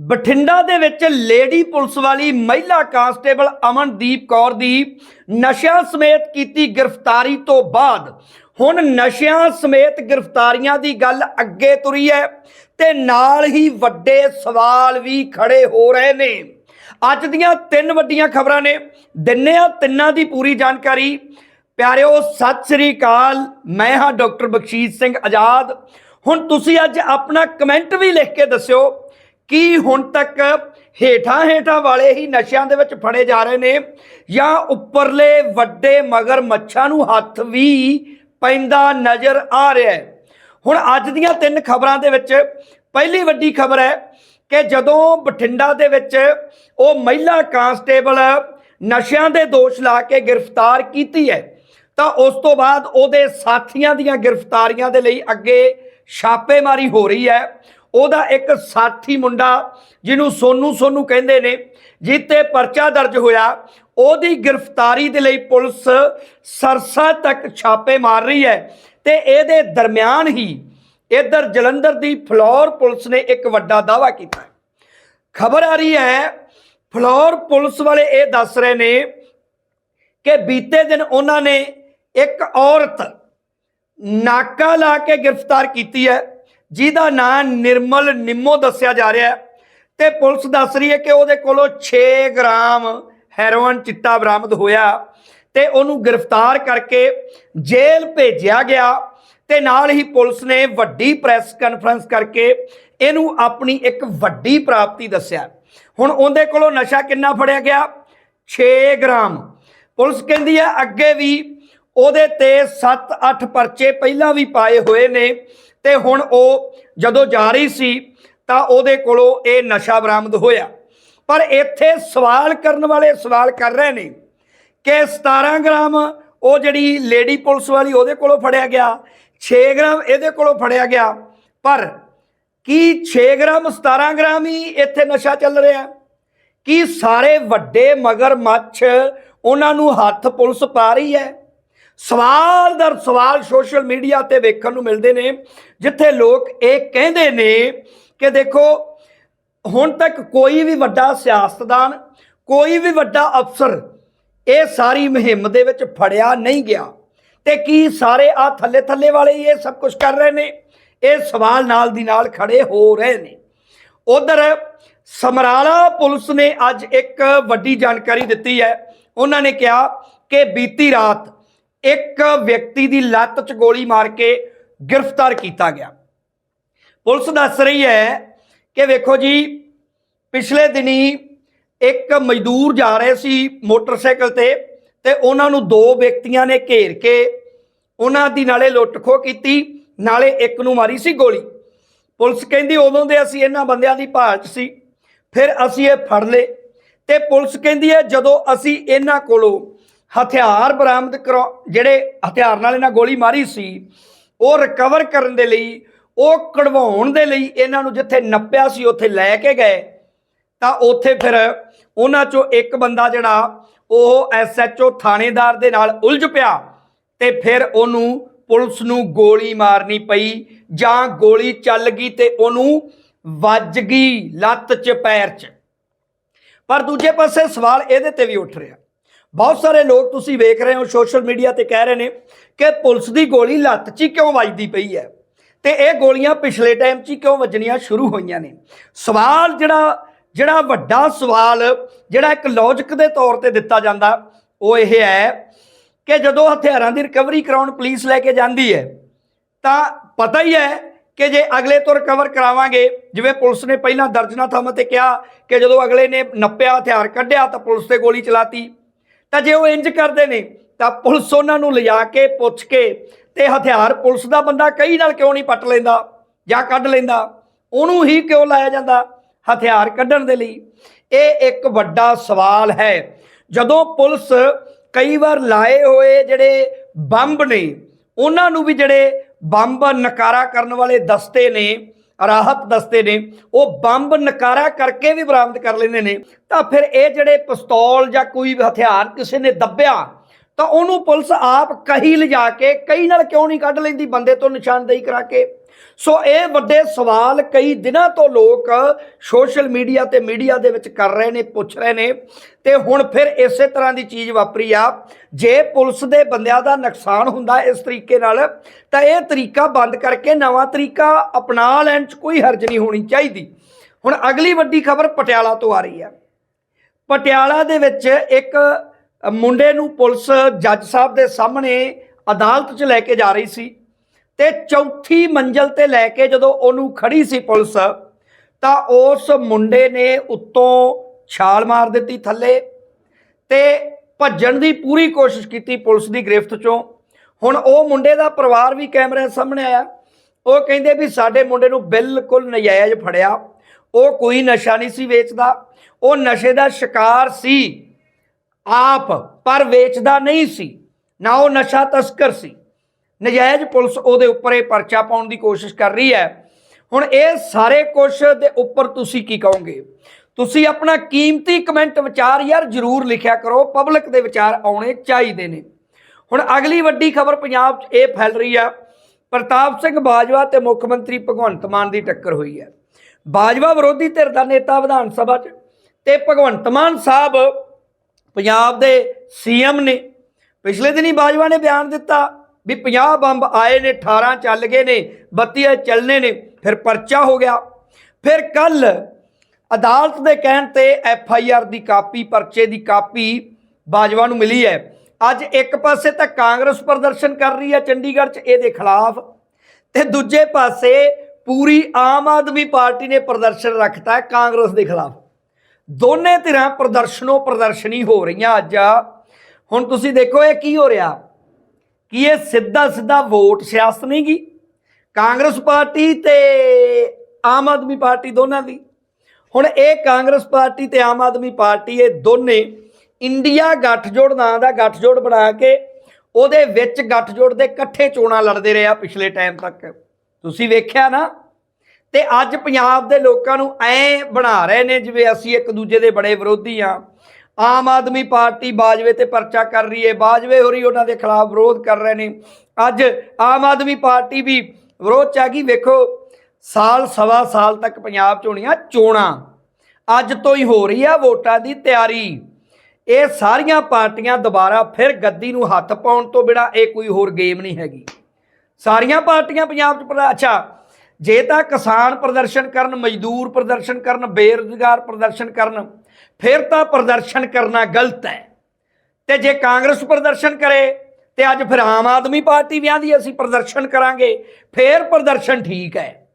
ਬਠਿੰਡਾ ਦੇ ਵਿੱਚ lady police ਵਾਲੀ ਮਹਿਲਾ ਕਾਂਸਟੇਬਲ ਅਮਨਦੀਪ ਕੌਰ ਦੀ ਨਸ਼ਿਆਂ ਸਮੇਤ ਕੀਤੀ ਗ੍ਰਿਫਤਾਰੀ ਤੋਂ ਬਾਅਦ ਹੁਣ ਨਸ਼ਿਆਂ ਸਮੇਤ ਗ੍ਰਿਫਤਾਰੀਆਂ ਦੀ ਗੱਲ ਅੱਗੇ ਤੁਰੀ ਹੈ ਤੇ ਨਾਲ ਹੀ ਵੱਡੇ ਸਵਾਲ ਵੀ ਖੜੇ ਹੋ ਰਹੇ ਨੇ। ਅੱਜ ਦੀਆਂ ਤਿੰਨ ਵੱਡੀਆਂ ਖਬਰਾਂ ਨੇ। ਦਿੰਨੇ ਆ ਤਿੰਨਾਂ ਦੀ ਪੂਰੀ ਜਾਣਕਾਰੀ। ਪਿਆਰਿਓ, ਸਤਿ ਸ੍ਰੀ ਅਕਾਲ। ਮੈਂ ਹਾਂ ਡਾਕਟਰ ਬਖਸ਼ੀਸ਼ ਸਿੰਘ ਆਜ਼ਾਦ। ਹੁਣ ਤੁਸੀਂ ਅੱਜ ਆਪਣਾ ਕਮੈਂਟ ਵੀ ਲਿਖ ਕੇ ਦੱਸਿਓ ਕੀ ਹੁਣ ਤੱਕ ਹੇਠਾਂ ਹੇਠਾਂ ਵਾਲੇ ਹੀ ਨਸ਼ਿਆਂ ਦੇ ਵਿੱਚ ਫੜੇ ਜਾ ਰਹੇ ਨੇ ਜਾਂ ਉੱਪਰਲੇ ਵੱਡੇ ਮਗਰ ਮੱਛਾਂ ਨੂੰ ਹੱਥ ਵੀ ਪੈਂਦਾ ਨਜ਼ਰ ਆ ਰਿਹਾ ਹੈ? ਹੁਣ ਅੱਜ ਦੀਆਂ ਤਿੰਨ ਖਬਰਾਂ ਦੇ ਵਿੱਚ ਪਹਿਲੀ ਵੱਡੀ ਖਬਰ ਹੈ ਕਿ ਜਦੋਂ ਬਠਿੰਡਾ ਦੇ ਵਿੱਚ ਉਹ ਮਹਿਲਾ ਕਾਂਸਟੇਬਲ ਨਸ਼ਿਆਂ ਦੇ ਦੋਸ਼ ਲਾ ਕੇ ਗ੍ਰਿਫਤਾਰ ਕੀਤੀ ਹੈ, ਤਾਂ ਉਸ ਤੋਂ ਬਾਅਦ ਉਹਦੇ ਸਾਥੀਆਂ ਦੀਆਂ ਗ੍ਰਿਫਤਾਰੀਆਂ ਦੇ ਲਈ ਅੱਗੇ ਛਾਪੇਮਾਰੀ ਹੋ ਰਹੀ ਹੈ। ਉਹਦਾ ਇੱਕ ਸਾਥੀ ਮੁੰਡਾ ਜਿਹਨੂੰ ਸੋਨੂ ਸੋਨੂ ਕਹਿੰਦੇ ਨੇ ਜਿੱਤੇ ਪਰਚਾ ਦਰਜ ਹੋਇਆ, ਉਹਦੀ ਗ੍ਰਿਫਤਾਰੀ ਦੇ ਲਈ ਪੁਲਿਸ ਸਰਸਾ ਤੱਕ ਛਾਪੇ ਮਾਰ ਰਹੀ ਹੈ ਤੇ ਇਹਦੇ ਦਰਮਿਆਨ ਹੀ ਇਧਰ ਜਲੰਧਰ ਦੀ ਫਲੋਰ ਪੁਲਿਸ ਨੇ ਇੱਕ ਵੱਡਾ ਦਾਅਵਾ ਕੀਤਾ। ਖਬਰ ਆ ਰਹੀ ਹੈ, ਫਲੋਰ ਪੁਲਿਸ ਵਾਲੇ ਇਹ ਦੱਸ ਰਹੇ ਨੇ ਕਿ ਬੀਤੇ ਦਿਨ ਉਹਨਾਂ ਨੇ ਇੱਕ ਔਰਤ ਨਾਕਾ ਲਾ ਕੇ ਗ੍ਰਿਫਤਾਰ ਕੀਤੀ ਹੈ। ਜਿਹਦਾ ਨਾਂ ਨਿਰਮਲ ਨਿੰਮੋ ਦੱਸਿਆ ਜਾ ਰਿਹਾ ਹੈ। ਤੇ ਪੁਲਿਸ ਦੱਸ ਰਹੀ ਹੈ ਕਿ ਉਹਦੇ ਕੋਲੋਂ 6 ਗ੍ਰਾਮ ਹੈਰੋਇਨ ਚਿੱਟਾ ਬਰਾਮਦ ਹੋਇਆ ਤੇ ਉਹਨੂੰ ਗ੍ਰਿਫਤਾਰ ਕਰਕੇ ਜੇਲ੍ਹ ਭੇਜਿਆ ਗਿਆ ਤੇ ਨਾਲ ਹੀ ਪੁਲਿਸ ਨੇ ਵੱਡੀ ਪ੍ਰੈਸ ਕਾਨਫਰੰਸ ਕਰਕੇ ਇਹਨੂੰ ਆਪਣੀ ਇੱਕ ਵੱਡੀ ਪ੍ਰਾਪਤੀ ਦੱਸਿਆ। ਹੁਣ ਉਹਦੇ ਕੋਲੋਂ ਨਸ਼ਾ ਕਿੰਨਾ ਫੜਿਆ ਗਿਆ? 6 ਗ੍ਰਾਮ। ਪੁਲਿਸ ਕਹਿੰਦੀ ਹੈ ਅੱਗੇ ਵੀ ਉਹਦੇ ਤੇ 7-8 ਪਰਚੇ ਪਹਿਲਾਂ ਵੀ ਪਾਏ ਹੋਏ ਨੇ। ਤੇ ਹੁਣ ਉਹ ਜਦੋਂ ਜਾ ਰਹੀ ਸੀ ਤਾਂ ਉਹਦੇ ਕੋਲੋਂ ਇਹ ਨਸ਼ਾ ਬਰਾਮਦ ਹੋਇਆ। ਪਰ ਇੱਥੇ ਸਵਾਲ ਕਰਨ ਵਾਲੇ ਸਵਾਲ ਕਰ ਰਹੇ ਨੇ ਕਿ 17 ਗ੍ਰਾਮ ਉਹ ਜਿਹੜੀ ਲੇਡੀ ਪੁਲਿਸ ਵਾਲੀ ਉਹਦੇ ਕੋਲੋਂ ਫੜਿਆ ਗਿਆ 6 ਗ੍ਰਾਮ ਇਹਦੇ ਕੋਲੋਂ ਫੜਿਆ ਗਿਆ, ਪਰ ਕੀ 6 ਗ੍ਰਾਮ 17 ਗ੍ਰਾਮ ਹੀ ਇੱਥੇ ਨਸ਼ਾ ਚੱਲ ਰਿਹਾ? ਕੀ ਸਾਰੇ ਵੱਡੇ ਮਗਰ ਮੱਛ ਉਹਨਾਂ ਨੂੰ ਹੱਥ ਪੁਲਿਸ ਪਾ ਰਹੀ ਹੈ? ਸਵਾਲ ਦਰ ਸਵਾਲ ਸੋਸ਼ਲ ਮੀਡੀਆ ਤੇ ਵੇਖਣ ਨੂੰ ਮਿਲਦੇ ਨੇ, ਜਿੱਥੇ ਲੋਕ ਇਹ ਕਹਿੰਦੇ ਨੇ ਕਿ ਦੇਖੋ, ਹੁਣ ਤੱਕ ਕੋਈ ਵੀ ਵੱਡਾ ਸਿਆਸਤਦਾਨ, ਕੋਈ ਵੀ ਵੱਡਾ ਅਫਸਰ ਇਹ ਸਾਰੀ ਮੁਹਿੰਮ ਦੇ ਵਿੱਚ ਫੜਿਆ ਨਹੀਂ ਗਿਆ। ਤੇ ਕੀ ਸਾਰੇ ਆ ਥੱਲੇ ਥੱਲੇ ਵਾਲੇ ਹੀ ਇਹ ਸਭ ਕੁਝ ਕਰ ਰਹੇ ਨੇ? ਇਹ ਸਵਾਲ ਨਾਲ ਦੀ ਨਾਲ ਖੜੇ ਹੋ ਰਹੇ ਨੇ। ਉਧਰ ਸਮਰਾਲਾ ਪੁਲਿਸ ਨੇ ਅੱਜ ਇੱਕ ਵੱਡੀ ਜਾਣਕਾਰੀ ਦਿੱਤੀ ਹੈ। ਉਹਨਾਂ ਨੇ ਕਿਹਾ ਕਿ ਬੀਤੀ ਰਾਤ ਇੱਕ ਵਿਅਕਤੀ ਦੀ ਲੱਤ 'ਚ ਗੋਲੀ ਮਾਰ ਕੇ ਗ੍ਰਿਫਤਾਰ ਕੀਤਾ ਗਿਆ। ਪੁਲਿਸ ਦੱਸ ਰਹੀ ਹੈ ਕਿ ਵੇਖੋ ਜੀ, ਪਿਛਲੇ ਦਿਨੀ ਇੱਕ ਮਜ਼ਦੂਰ ਜਾ ਰਹੇ ਸੀ ਮੋਟਰਸਾਈਕਲ ਤੇ ਤੇ ਉਹਨਾਂ ਨੂੰ ਦੋ ਵਿਅਕਤੀਆਂ ਨੇ ਘੇਰ ਕੇ ਉਹਨਾਂ ਦੀ ਨਾਲੇ ਲੁੱਟ-ਖੋ ਕੀਤੀ, ਨਾਲੇ ਇੱਕ ਨੂੰ ਮਾਰੀ ਸੀ ਗੋਲੀ। ਪੁਲਿਸ ਕਹਿੰਦੀ ਉਦੋਂ ਦੇ ਅਸੀਂ ਇਹਨਾਂ ਬੰਦਿਆਂ ਦੀ ਭਾਲ 'ਚ ਸੀ, ਫਿਰ ਅਸੀਂ ਇਹ ਫੜ ਲਏ ਤੇ ਪੁਲਿਸ ਕਹਿੰਦੀ ਹੈ ਜਦੋਂ ਅਸੀਂ ਇਹਨਾਂ ਕੋਲੋਂ ਹਥਿਆਰ ਬਰਾਮਦ ਕਰੋ ਜਿਹੜੇ ਹਥਿਆਰ ਨਾਲ ਇਹਨਾਂ ਗੋਲੀ ਮਾਰੀ ਸੀ, ਉਹ ਰਿਕਵਰ ਕਰਨ ਦੇ ਲਈ, ਉਹ ਕਢਵਾਉਣ ਦੇ ਲਈ ਇਹਨਾਂ ਨੂੰ ਜਿੱਥੇ ਨੱਪਿਆ ਸੀ, ਉੱਥੇ ਲੈ ਕੇ ਗਏ। ਤਾਂ ਉੱਥੇ ਫਿਰ ਉਹਨਾਂ ਚੋਂ ਇੱਕ ਬੰਦਾ ਜਿਹੜਾ, ਉਹ ਐਸਐਚਓ ਥਾਣੇਦਾਰ ਦੇ ਨਾਲ ਉਲਝ ਪਿਆ ਤੇ ਫਿਰ ਉਹਨੂੰ ਪੁਲਿਸ ਨੂੰ ਗੋਲੀ ਮਾਰਨੀ ਪਈ ਜਾਂ ਗੋਲੀ ਚੱਲ ਗਈ ਤੇ ਉਹਨੂੰ ਵੱਜ ਗਈ ਲੱਤ 'ਚ, ਪੈਰ 'ਚ। ਪਰ ਦੂਜੇ ਪਾਸੇ ਸਵਾਲ ਇਹਦੇ ਤੇ ਵੀ ਉੱਠ ਰਿਹਾ। ਬਹੁਤ ਸਾਰੇ ਲੋਕ ਤੁਸੀਂ ਵੇਖ ਰਹੇ ਹੋ, ਸੋਸ਼ਲ ਮੀਡੀਆ ਤੇ ਕਹਿ ਰਹੇ ਨੇ ਕਿ ਪੁਲਿਸ ਦੀ ਗੋਲੀ ਲੱਤ 'ਚ ਹੀ ਕਿਉਂ ਵੱਜਦੀ ਪਈ ਹੈ? ਤੇ ਇਹ ਗੋਲੀਆਂ ਪਿਛਲੇ ਟਾਈਮ 'ਚ ਹੀ ਕਿਉਂ ਵੱਜਣੀਆਂ ਸ਼ੁਰੂ ਹੋਈਆਂ ਨੇ? ਸਵਾਲ ਜਿਹੜਾ ਜਿਹੜਾ ਵੱਡਾ ਸਵਾਲ, ਜਿਹੜਾ ਇੱਕ ਲੌਜੀਕ ਦੇ ਤੌਰ ਤੇ ਦਿੱਤਾ ਜਾਂਦਾ, ਉਹ ਇਹ ਹੈ ਕਿ ਜਦੋਂ ਹਥਿਆਰਾਂ ਦੀ ਰਿਕਵਰੀ ਕਰਾਉਣ ਪੁਲਿਸ ਲੈ ਕੇ ਜਾਂਦੀ ਹੈ, ਤਾਂ ਪਤਾ ਹੀ ਹੈ ਕਿ ਜੇ ਅਗਲੇ ਤੋਂ ਰਿਕਵਰ ਕਰਾਵਾਂਗੇ, ਜਿਵੇਂ ਪੁਲਿਸ ਨੇ ਪਹਿਲਾਂ ਦਰਜਨਾ ਥਾਵਾਂ ਤੇ ਕਿਹਾ ਕਿ ਜਦੋਂ ਅਗਲੇ ਨੇ ਨੱਪਿਆ, ਹਥਿਆਰ ਕੱਢਿਆ ਤਾਂ ਪੁਲਿਸ ਤੇ ਗੋਲੀ ਚਲਾਤੀ। ਤਾਂ ਜੇ ਉਹ ਇੰਜ ਕਰਦੇ ਨੇ, ਤਾਂ ਪੁਲਿਸ ਉਹਨਾਂ ਨੂੰ ਲਿਜਾ ਕੇ, ਪੁੱਛ ਕੇ ਤੇ ਹਥਿਆਰ ਪੁਲਿਸ ਦਾ ਬੰਦਾ ਕਈ ਨਾਲ ਕਿਉਂ ਨਹੀਂ ਪੱਟ ਲੈਂਦਾ ਜਾਂ ਕੱਢ ਲੈਂਦਾ? ਉਹਨੂੰ ਹੀ ਕਿਉਂ ਲਾਇਆ ਜਾਂਦਾ ਹਥਿਆਰ ਕੱਢਣ ਦੇ ਲਈ? ਇਹ ਇੱਕ ਵੱਡਾ ਸਵਾਲ ਹੈ। ਜਦੋਂ ਪੁਲਿਸ ਕਈ ਵਾਰ ਲਾਏ ਹੋਏ ਜਿਹੜੇ ਬੰਬ ਨੇ, ਉਹਨਾਂ ਨੂੰ ਵੀ ਜਿਹੜੇ ਬੰਬ ਨਕਾਰਾ ਕਰਨ ਵਾਲੇ ਦਸਤੇ ਨੇ ਰਾਹਤ ਦਸਤੇ ਨੇ, ਉਹ ਬੰਬ ਨਕਾਰਾ ਕਰਕੇ ਵੀ ਬਰਾਮਦ ਕਰ ਲੈਂਦੇ ਨੇ। ਤਾਂ ਫਿਰ ਇਹ ਜਿਹੜੇ ਪਿਸਤੌਲ ਜਾਂ ਕੋਈ ਹਥਿਆਰ ਕਿਸੇ ਨੇ ਦੱਬਿਆ, ਤਾਂ ਉਹਨੂੰ ਪੁਲਿਸ ਆਪ ਕਹੀ ਲਿਜਾ ਕੇ ਕਈ ਨਾਲ ਕਿਉਂ ਨਹੀਂ ਕੱਢ ਲੈਂਦੀ, ਬੰਦੇ ਤੋਂ ਨਿਸ਼ਾਨਦੇਹੀ ਕਰਾ ਕੇ? ਸੋ ਇਹ ਵੱਡੇ ਸਵਾਲ ਕਈ ਦਿਨਾਂ ਤੋਂ ਲੋਕ ਸੋਸ਼ਲ ਮੀਡੀਆ ਤੇ ਮੀਡੀਆ ਦੇ ਵਿੱਚ ਕਰ ਰਹੇ ਨੇ, ਪੁੱਛ ਰਹੇ ਨੇ ਤੇ ਹੁਣ ਫਿਰ ਇਸੇ ਤਰ੍ਹਾਂ ਦੀ ਚੀਜ਼ ਵਾਪਰੀ ਆ। ਜੇ ਪੁਲਿਸ ਦੇ ਬੰਦਿਆਂ ਦਾ ਨੁਕਸਾਨ ਹੁੰਦਾ ਇਸ ਤਰੀਕੇ ਨਾਲ, ਤਾਂ ਇਹ ਤਰੀਕਾ ਬੰਦ ਕਰਕੇ ਨਵਾਂ ਤਰੀਕਾ ਅਪਣਾ ਲੈਣ 'ਚ ਕੋਈ ਹਰਜ ਨਹੀਂ ਹੋਣੀ ਚਾਹੀਦੀ। ਹੁਣ ਅਗਲੀ ਵੱਡੀ ਖਬਰ ਪਟਿਆਲਾ ਤੋਂ ਆ ਰਹੀ ਹੈ ਪਟਿਆਲਾ ਦੇ ਵਿੱਚ ਇੱਕ ਮੁੰਡੇ ਨੂੰ ਪੁਲਿਸ ਜੱਜ ਸਾਹਿਬ ਦੇ ਸਾਹਮਣੇ ਅਦਾਲਤ 'ਚ ਲੈ ਕੇ ਜਾ ਰਹੀ ਸੀ। ਤੇ ਚੌਥੀ ਮੰਜ਼ਲ ਤੇ ਲੈ ਕੇ ਜਦੋਂ ਉਹਨੂੰ ਖੜੀ ਸੀ ਪੁਲਿਸ, ਤਾਂ ਉਸ ਮੁੰਡੇ ਨੇ ਉੱਤੋਂ ਛਾਲ ਮਾਰ ਦਿੱਤੀ ਥੱਲੇ ਤੇ ਭੱਜਣ ਦੀ ਪੂਰੀ ਕੋਸ਼ਿਸ਼ ਕੀਤੀ ਪੁਲਿਸ ਦੀ ਗ੍ਰਿਫਤ ਚੋਂ। ਹੁਣ ਉਹ ਮੁੰਡੇ ਦਾ ਪਰਿਵਾਰ ਵੀ ਕੈਮਰੇ ਸਾਹਮਣੇ ਆਇਆ। ਉਹ ਕਹਿੰਦੇ ਵੀ ਸਾਡੇ ਮੁੰਡੇ ਨੂੰ ਬਿਲਕੁਲ ਨਜਾਇਜ਼ ਫੜਿਆ। ਉਹ ਕੋਈ ਨਸ਼ਾ ਨਹੀਂ ਸੀ ਵੇਚਦਾ। ਉਹ ਨਸ਼ੇ ਦਾ ਸ਼ਿਕਾਰ ਸੀ। ਆਪ ਪਰ ਵੇਚਦਾ ਨਹੀਂ ਸੀ। ਨਾ ਉਹ ਨਸ਼ਾ ਤਸਕਰ ਸੀ। ਨਜਾਇਜ਼ ਪੁਲਿਸ ਉਹਦੇ ਉੱਪਰ ਇਹ ਪਰਚਾ ਪਾਉਣ ਦੀ ਕੋਸ਼ਿਸ਼ ਕਰ ਰਹੀ ਹੈ। ਹੁਣ ਇਹ ਸਾਰੇ ਕੁਝ ਦੇ ਉੱਪਰ ਤੁਸੀਂ ਕੀ ਕਹੋਗੇ? ਤੁਸੀਂ ਆਪਣਾ ਕੀਮਤੀ ਕਮੈਂਟ ਵਿਚਾਰ ਯਾਰ ਜਰੂਰ ਲਿਖਿਆ ਕਰੋ, ਪਬਲਿਕ ਦੇ ਵਿਚਾਰ ਆਉਣੇ ਚਾਹੀਦੇ ਨੇ। ਹੁਣ ਅਗਲੀ ਵੱਡੀ ਖਬਰ ਪੰਜਾਬ 'ਚ ਇਹ ਫੈਲ ਰਹੀ ਆ ਪ੍ਰਤਾਪ ਸਿੰਘ ਬਾਜਵਾ ਤੇ ਮੁੱਖ ਮੰਤਰੀ ਭਗਵੰਤ ਮਾਨ ਦੀ ਟੱਕਰ ਹੋਈ ਹੈ। ਬਾਜਵਾ ਵਿਰੋਧੀ ਧਿਰ ਦਾ ਨੇਤਾ ਵਿਧਾਨ ਸਭਾ 'ਚ ਤੇ ਭਗਵੰਤ ਮਾਨ ਸਾਹਿਬ ਪੰਜਾਬ ਦੇ ਸੀਐਮ ਨੇ। ਪਿਛਲੇ ਦਿਨੀ ਬਾਜਵਾ ਨੇ ਬਿਆਨ ਦਿੱਤਾ ਵੀ 50 ਬੰਬ ਆਏ ਨੇ 18 ਚੱਲ ਗਏ ਨੇ 32 ਚੱਲਨੇ ਨੇ, ਫਿਰ ਪਰਚਾ ਹੋ ਗਿਆ। ਫਿਰ ਕੱਲ ਅਦਾਲਤ ਦੇ ਕਹਿਣ ਤੇ ਐਫ ਆਈ ਆਰ ਦੀ ਕਾਪੀ, ਪਰਚੇ ਦੀ ਕਾਪੀ ਬਾਜਵਾ ਨੂੰ ਮਿਲੀ ਹੈ। ਅੱਜ ਇੱਕ ਪਾਸੇ ਤਾਂ ਕਾਂਗਰਸ ਪ੍ਰਦਰਸ਼ਨ ਕਰ ਰਹੀ ਹੈ ਚੰਡੀਗੜ੍ਹ 'ਚ ਇਹਦੇ ਖਿਲਾਫ, ਤੇ ਦੂਜੇ ਪਾਸੇ ਪੂਰੀ ਆਮ ਆਦਮੀ ਪਾਰਟੀ ਨੇ ਪ੍ਰਦਰਸ਼ਨ ਰੱਖਤਾ ਹੈ ਕਾਂਗਰਸ ਦੇ ਖਿਲਾਫ। ਦੋਨੇ ਧਿਰਾਂ ਪ੍ਰਦਰਸ਼ਨੋ ਪ੍ਰਦਰਸ਼ਨੀ ਹੋ ਰਹੀਆਂ ਅੱਜ। ਹੁਣ ਤੁਸੀਂ ਦੇਖੋ ਇਹ ਕੀ ਹੋ ਰਿਹਾ। ਕਿ ਇਹ ਸਿੱਧਾ ਸਿੱਧਾ ਵੋਟ ਸਿਆਸਤ ਨਹੀਂ ਗੀ? ਕਾਂਗਰਸ ਪਾਰਟੀ ਤੇ ਆਮ ਆਦਮੀ ਪਾਰਟੀ ਦੋਨਾਂ ਦੀ। ਹੁਣ ਇਹ ਕਾਂਗਰਸ ਪਾਰਟੀ ਤੇ ਆਮ ਆਦਮੀ ਪਾਰਟੀ ਇਹ ਦੋਨੇ ਇੰਡੀਆ ਗੱਠਜੋੜ ਨਾਂ ਦਾ ਗੱਠਜੋੜ ਬਣਾ ਕੇ ਉਹਦੇ ਵਿੱਚ ਗੱਠਜੋੜ ਦੇ ਇਕੱਠੇ ਚੋਣਾਂ ਲੜਦੇ ਰਹੇ ਆ ਪਿਛਲੇ ਟਾਈਮ ਤੱਕ। ਤੁਸੀਂ ਵੇਖਿਆ ਨਾ? ਤੇ ਅੱਜ ਪੰਜਾਬ ਦੇ ਲੋਕਾਂ ਨੂੰ ਐ ਬਣਾ ਰਹੇ ਨੇ ਜਿਵੇਂ ਅਸੀਂ ਇੱਕ ਦੂਜੇ ਦੇ ਬੜੇ ਵਿਰੋਧੀ ਆ। ਆਮ ਆਦਮੀ ਪਾਰਟੀ ਬਾਜਵੇ ਤੇ ਪਰਚਾ ਕਰ ਰਹੀ ਹੈ ਬਾਜਵੇ ਹੋਰੀ ਉਹਨਾਂ ਦੇ ਖਿਲਾਫ ਵਿਰੋਧ ਕਰ ਰਹੇ ਨੇ। ਅੱਜ ਆਮ ਆਦਮੀ ਪਾਰਟੀ ਵੀ ਵਿਰੋਧ ਚ ਆ ਗਈ। ਵੇਖੋ, ਸਾਲ, ਸਵਾ ਸਾਲ ਤੱਕ ਪੰਜਾਬ ਚ ਹੋਣੀਆਂ ਚੋਣਾਂ। ਅੱਜ ਤੋਂ ਹੀ ਹੋ ਰਹੀ ਆ ਵੋਟਾਂ ਦੀ ਤਿਆਰੀ। ਇਹ ਸਾਰੀਆਂ ਪਾਰਟੀਆਂ ਦੁਬਾਰਾ ਫਿਰ ਗੱਦੀ ਨੂੰ ਹੱਥ ਪਾਉਣ ਤੋਂ ਬਿਨਾ ਇਹ ਕੋਈ ਹੋਰ ਗੇਮ ਨਹੀਂ ਹੈਗੀ। ਸਾਰੀਆਂ ਪਾਰਟੀਆਂ ਪੰਜਾਬ 'ਚ ਅੱਛਾ, ਜੇ ਤਾਂ ਕਿਸਾਨ ਪ੍ਰਦਰਸ਼ਨ ਕਰਨ, ਮਜ਼ਦੂਰ ਪ੍ਰਦਰਸ਼ਨ ਕਰਨ, ਬੇਰੁਜ਼ਗਾਰ ਪ੍ਰਦਰਸ਼ਨ ਕਰਨ ਫਿਰ ਤਾਂ ਪ੍ਰਦਰਸ਼ਨ ਕਰਨਾ ਗਲਤ ਹੈ। ਤੇ ਜੇ ਕਾਂਗਰਸ ਪ੍ਰਦਰਸ਼ਨ ਕਰੇ, ਤੇ ਅੱਜ ਫਿਰ ਆਮ ਆਦਮੀ ਪਾਰਟੀ ਵੀ ਆਂਦੀ ਅਸੀਂ ਪ੍ਰਦਰਸ਼ਨ ਕਰਾਂਗੇ, ਫਿਰ ਪ੍ਰਦਰਸ਼ਨ ਠੀਕ ਹੈ।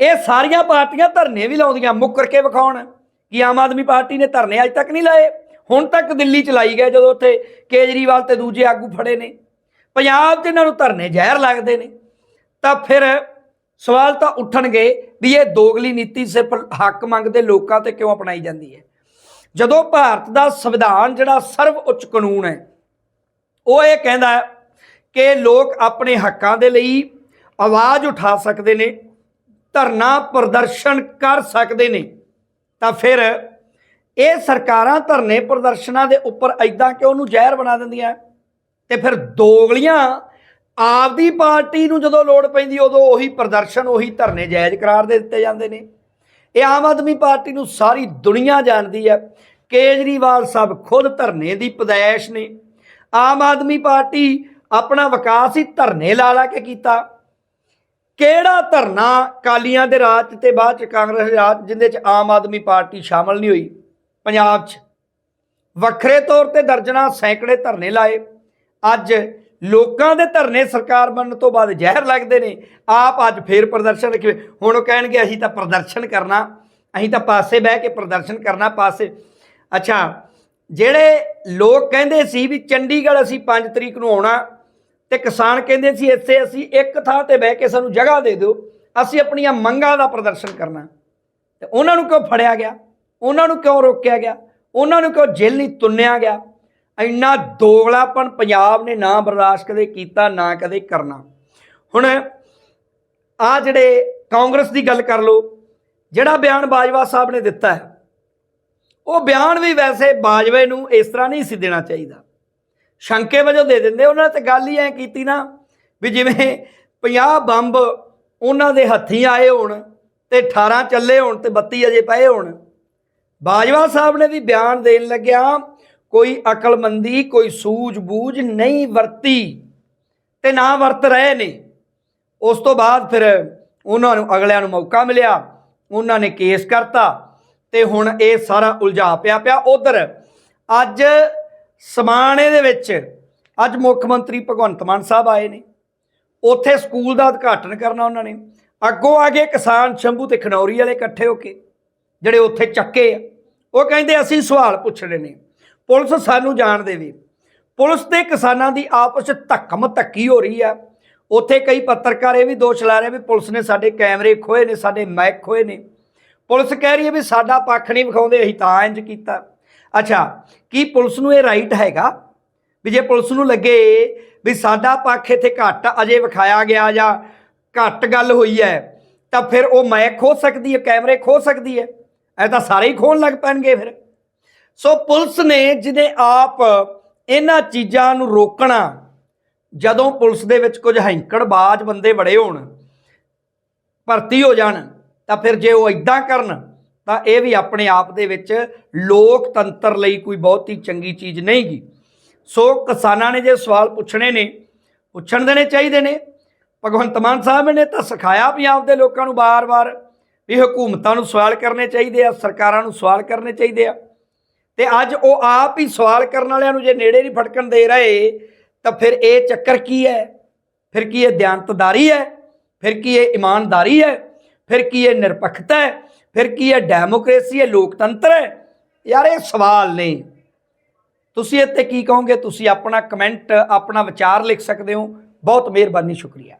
ਇਹ ਸਾਰੀਆਂ ਪਾਰਟੀਆਂ ਧਰਨੇ ਵੀ ਲਾਉਂਦੀਆਂ ਮੁੱਕਰ ਕੇ ਵਿਖਾਉਣ, ਕਿ ਆਮ ਆਦਮੀ ਪਾਰਟੀ ਨੇ ਧਰਨੇ ਅਜ ਤੱਕ ਨਹੀਂ ਲਾਏ। ਹੁਣ ਤੱਕ ਦਿੱਲੀ ਚ ਲਾਈ ਗਏ, ਜਦੋਂ ਉੱਥੇ ਕੇਜਰੀਵਾਲ ਤੇ ਦੂਜੇ ਆਗੂ ਫੜੇ ਨੇ। ਪੰਜਾਬ 'ਚ ਇਹਨਾਂ ਨੂੰ ਧਰਨੇ ਜ਼ਹਿਰ ਲੱਗਦੇ ਨੇ। ਤਾਂ ਫਿਰ ਸਵਾਲ ਤਾਂ ਉੱਠਣਗੇ ਵੀ ਇਹ ਦੋਗਲੀ ਨੀਤੀ ਸਿਰਫ ਹੱਕ ਮੰਗਦੇ ਲੋਕਾਂ ਤੇ ਕਿਉਂ ਅਪਣਾਈ ਜਾਂਦੀ ਹੈ? ਜਦੋਂ ਭਾਰਤ ਦਾ ਸੰਵਿਧਾਨ ਜਿਹੜਾ ਸਰਵ ਉੱਚ ਕਾਨੂੰਨ ਹੈ, ਉਹ ਇਹ ਕਹਿੰਦਾ ਹੈ ਕਿ ਲੋਕ ਆਪਣੇ ਹੱਕਾਂ ਦੇ ਲਈ ਆਵਾਜ਼ ਉਠਾ ਸਕਦੇ ਨੇ, ਧਰਨਾ ਪ੍ਰਦਰਸ਼ਨ ਕਰ ਸਕਦੇ ਨੇ। ਤਾਂ ਫਿਰ ਇਹ ਸਰਕਾਰਾਂ ਧਰਨੇ ਪ੍ਰਦਰਸ਼ਨਾਂ ਦੇ ਉੱਪਰ ਐਦਾਂ ਕਿ ਉਹਨੂੰ ਜ਼ਹਿਰ ਬਣਾ ਦਿੰਦੀਆਂ? ਤੇ ਫਿਰ ਦੋਗਲੀਆਂ ਆਪਦੀ ਪਾਰਟੀ ਨੂੰ ਜਦੋਂ ਲੋੜ ਪੈਂਦੀ, ਉਦੋਂ ਉਹੀ ਪ੍ਰਦਰਸ਼ਨ, ਉਹੀ ਧਰਨੇ ਜਾਇਜ਼ ਕਰਾਰ ਦੇ ਦਿੱਤੇ ਜਾਂਦੇ ਨੇ। ਇਹ ਆਮ ਆਦਮੀ ਪਾਰਟੀ ਨੂੰ ਸਾਰੀ ਦੁਨੀਆ ਜਾਣਦੀ ਹੈ। ਕੇਜਰੀਵਾਲ ਸਾਹਿਬ ਖੁਦ ਧਰਨੇ ਦੀ ਪਦਾਇਸ਼ ਨੇ। ਆਮ ਆਦਮੀ ਪਾਰਟੀ ਆਪਣਾ ਵਿਕਾਸ ਹੀ ਧਰਨੇ ਲਾ ਲਾ ਕੇ ਕੀਤਾ। ਕਿਹੜਾ ਧਰਨਾ ਕਾਲੀਆਂ ਦੇ ਰਾਜ 'ਚ ਤੇ ਬਾਅਦ ਚ ਕਾਂਗਰਸ ਦੇ ਰਾਜ 'ਚ ਜਿੰਦੇ ਚ ਆਮ ਆਦਮੀ ਪਾਰਟੀ ਸ਼ਾਮਲ ਨਹੀਂ ਹੋਈ? ਪੰਜਾਬ 'ਚ। ਵੱਖਰੇ ਤੌਰ ਤੇ ਦਰਜਨਾ ਸੈਂਕੜੇ ਧਰਨੇ ਲਾਏ। ਅੱਜ ਲੋਕਾਂ ਦੇ ਧਰਨੇ ਸਰਕਾਰ ਬਣਨ ਤੋਂ ਬਾਅਦ ਜ਼ਹਿਰ ਲੱਗਦੇ ਨੇ। ਆਪ ਅੱਜ ਫੇਰ ਪ੍ਰਦਰਸ਼ਨ ਰੱਖੇ ਹੁਣ ਉਹ ਕਹਿਣਗੇ, ਅਸੀਂ ਤਾਂ ਪ੍ਰਦਰਸ਼ਨ ਕਰਨਾ, ਅਸੀਂ ਤਾਂ ਪਾਸੇ ਬਹਿ ਕੇ ਪ੍ਰਦਰਸ਼ਨ ਕਰਨਾ ਪਾਸੇ। ਅੱਛਾ, ਜਿਹੜੇ ਲੋਕ ਕਹਿੰਦੇ ਸੀ ਵੀ ਚੰਡੀਗੜ੍ਹ ਅਸੀਂ 5 ਤਰੀਕ ਨੂੰ ਆਉਣਾ, ਤੇ ਕਿਸਾਨ ਕਹਿੰਦੇ ਸੀ, ਇੱਥੇ ਅਸੀਂ ਇੱਕ ਥਾਂ ਤੇ ਬਹਿ ਕੇ ਸਾਨੂੰ ਜਗ੍ਹਾ ਦੇ ਦਿਓ, ਅਸੀਂ ਆਪਣੀਆਂ ਮੰਗਾਂ ਦਾ ਪ੍ਰਦਰਸ਼ਨ ਕਰਨਾ। ਤੇ ਉਹਨਾਂ ਨੂੰ ਕਿਉਂ ਫੜਿਆ ਗਿਆ? ਉਹਨਾਂ ਨੂੰ ਕਿਉਂ ਰੋਕਿਆ ਗਿਆ? ਉਹਨਾਂ ਨੂੰ ਕਿਉਂ ਜੇਲ੍ਹ ਨਹੀਂ ਤੁੰਨਿਆ ਗਿਆ? ਇੰਨਾ ਦੋਗਲਾਪਣ ਪੰਜਾਬ ਨੇ ਨਾ ਬਰਦਾਸ਼ਤ ਕਦੇ ਕੀਤਾ, ਨਾ ਕਦੇ ਕਰਨਾ। ਹੁਣ ਆ ਜਿਹੜੇ ਕਾਂਗਰਸ ਦੀ ਗੱਲ ਕਰ ਲਓ, ਜਿਹੜਾ ਬਿਆਨ ਬਾਜਵਾ ਸਾਹਿਬ ਨੇ ਦਿੱਤਾ ਹੈ, ਉਹ ਬਿਆਨ ਵੀ ਵੈਸੇ ਬਾਜਵੇ ਨੂੰ ਇਸ ਤਰ੍ਹਾਂ ਨਹੀਂ ਸੀ ਦੇਣਾ ਚਾਹੀਦਾ। ਸ਼ੰਕੇ ਵਜੋਂ ਦੇ ਦਿੰਦੇ, ਉਹਨਾਂ ਨੇ ਤੇ ਗੱਲ ਹੀ ਐ ਕੀਤੀ ਨਾ ਵੀ ਜਿਵੇਂ 50 ਬੰਬ ਉਹਨਾਂ ਦੇ ਹੱਥੀਂ ਆਏ ਹੋਣ ਤੇ 18 ਚੱਲੇ ਹੋਣ ਤੇ 32 ਅਜੇ ਪਏ ਹੋਣ। ਬਾਜਵਾ ਸਾਹਿਬ ਨੇ ਵੀ ਬਿਆਨ ਦੇਣ ਲੱਗਿਆ ਕੋਈ ਅਕਲਮੰਦੀ, ਕੋਈ ਸੂਝ-ਬੂਝ ਨਹੀਂ ਵਰਤੀ ਤੇ ਨਾ ਵਰਤ ਰਹੇ ਨੇ। ਉਸ ਤੋਂ ਬਾਅਦ ਫਿਰ ਉਹਨਾਂ ਨੂੰ ਅਗਲਿਆਂ ਨੂੰ ਮੌਕਾ ਮਿਲਿਆ। ਉਹਨਾਂ ਨੇ ਕੇਸ ਕਰਤਾ ਤੇ ਹੁਣ ਇਹ ਸਾਰਾ ਉਲਝਾ ਪਿਆ ਪਿਆ ਉਧਰ। ਅੱਜ ਸਮਾਣੇ ਦੇ ਵਿੱਚ ਅੱਜ ਮੁੱਖ ਮੰਤਰੀ ਭਗਵੰਤ ਮਾਨ ਸਾਹਿਬ ਆਏ ਨੇ। ਉੱਥੇ ਸਕੂਲ ਦਾ ਉਦਘਾਟਨ ਕਰਨਾ ਉਹਨਾਂ ਨੇ। ਅੱਗੋਂ ਆ ਗਏ ਕਿਸਾਨ ਸ਼ੰਭੂ ਤੇ ਖਨੌਰੀ ਵਾਲੇ ਇਕੱਠੇ ਹੋ ਕੇ, ਜਿਹੜੇ ਉੱਥੇ ਚੱਕੇ ਆ। ਉਹ ਕਹਿੰਦੇ, ਅਸੀਂ ਸਵਾਲ ਪੁੱਛਣੇ ਨੇ। ਪੁਲਿਸ ਸਾਨੂੰ ਜਾਣ ਦੇਵੇ। ਪੁਲਿਸ ਤੇ ਕਿਸਾਨਾਂ ਦੀ ਆਪਸ ਵਿੱਚ ਧੱਕਮ ਧੱਕੀ ਹੋ ਰਹੀ ਆ। ਉੱਥੇ ਕਈ ਪੱਤਰਕਾਰ ਇਹ ਵੀ ਦੋਸ਼ ਲਾ ਰਹੇ ਵੀ ਪੁਲਿਸ ਨੇ ਸਾਡੇ ਕੈਮਰੇ ਖੋਏ ਨੇ, ਸਾਡੇ ਮਾਈਕ ਖੋਏ ਨੇ। ਪੁਲਿਸ ਕਹਿ ਰਹੀ ਹੈ ਵੀ ਸਾਡਾ ਪੱਖ ਨਹੀਂ ਵਿਖਾਉਂਦੇ, ਅਸੀਂ ਤਾਂ ਇੰਜ ਕੀਤਾ। ਅੱਛਾ, ਕੀ ਪੁਲਿਸ ਨੂੰ ਇਹ ਰਾਈਟ ਹੈਗਾ? ਵੀ ਜੇ ਪੁਲਿਸ ਨੂੰ ਲੱਗੇ ਵੀ ਸਾਡਾ ਪੱਖ ਇੱਥੇ ਘੱਟ ਅਜੇ ਵਿਖਾਇਆ ਗਿਆ ਜਾਂ ਘੱਟ ਗੱਲ ਹੋਈ ਹੈ, ਤਾਂ ਫਿਰ ਉਹ ਮਾਈਕ ਖੋ ਸਕਦੀ ਹੈ, ਕੈਮਰੇ ਖੋ ਸਕਦੀ ਹੈ? ਐ ਤਾਂ ਸਾਰੇ ਹੀ ਖੋਣ ਲੱਗ ਪੈਣਗੇ ਫਿਰ। ਸੋ ਪੁਲਿਸ ਨੇ ਜਿਹਨੇ ਆਪ ਇਹਨਾਂ ਚੀਜ਼ਾਂ ਨੂੰ ਰੋਕਣਾ, ਜਦੋਂ ਪੁਲਿਸ ਦੇ ਵਿੱਚ ਕੁਝ ਹੈਂਕੜਬਾਜ਼ ਬੰਦੇ ਬੜੇ ਹੋਣ, ਭਰਤੀ ਹੋ ਜਾਣ, ਤਾਂ ਫਿਰ ਜੇ ਉਹ ਇਦਾਂ ਕਰਨ, ਤਾਂ ਇਹ ਵੀ ਆਪਣੇ ਆਪ ਦੇ ਵਿੱਚ ਲੋਕਤੰਤਰ ਲਈ ਕੋਈ ਬਹੁਤੀ ਚੰਗੀ ਚੀਜ਼ ਨਹੀਂਗੀ ਸੋ ਕਿਸਾਨਾਂ ਨੇ ਜੇ ਸਵਾਲ ਪੁੱਛਣੇ ਨੇ, ਪੁੱਛਣ ਦੇਣੇ ਚਾਹੀਦੇ ਨੇ। ਭਗਵੰਤ ਮਾਨ ਸਾਹਿਬ ਨੇ ਤਾਂ ਸਿਖਾਇਆ ਪੰਜਾਬ ਦੇ ਲੋਕਾਂ ਨੂੰ ਬਾਰ-ਬਾਰ ਵੀ ਹਕੂਮਤਾਂ ਨੂੰ ਸਵਾਲ ਕਰਨੇ ਚਾਹੀਦੇ ਆ, ਸਰਕਾਰਾਂ ਨੂੰ ਸਵਾਲ ਕਰਨੇ ਚਾਹੀਦੇ ਆ। ਤੇ ਅੱਜ ਉਹ ਆਪ ਹੀ ਸਵਾਲ ਕਰਨ ਵਾਲਿਆਂ ਨੂੰ ਜੇ ਨੇੜੇ ਨਹੀਂ ਫਟਕਣ ਦੇ ਰਹੇ, ਤਾਂ ਫਿਰ ਇਹ ਚੱਕਰ ਕੀ ਹੈ? ਫਿਰ ਕੀ ਇਹ ਦਿਆਨਤਦਾਰੀ ਹੈ? ਫਿਰ ਕੀ ਇਹ ਇਮਾਨਦਾਰੀ ਹੈ? ਫਿਰ ਕੀ ਇਹ ਨਿਰਪੱਖਤਾ ਹੈ? ਫਿਰ ਕੀ ਇਹ ਡੈਮੋਕ੍ਰੇਸੀ ਹੈ? ਲੋਕਤੰਤਰ ਹੈ? ਯਾਰ ਇਹ ਸਵਾਲ ਨੇ। ਤੁਸੀਂ ਇੱਥੇ ਕੀ ਕਹੋਗੇ? ਤੁਸੀਂ ਆਪਣਾ ਕਮੈਂਟ, ਆਪਣਾ ਵਿਚਾਰ ਲਿਖ ਸਕਦੇ ਹੋ। ਬਹੁਤ ਮਿਹਰਬਾਨੀ, ਸ਼ੁਕਰੀਆ।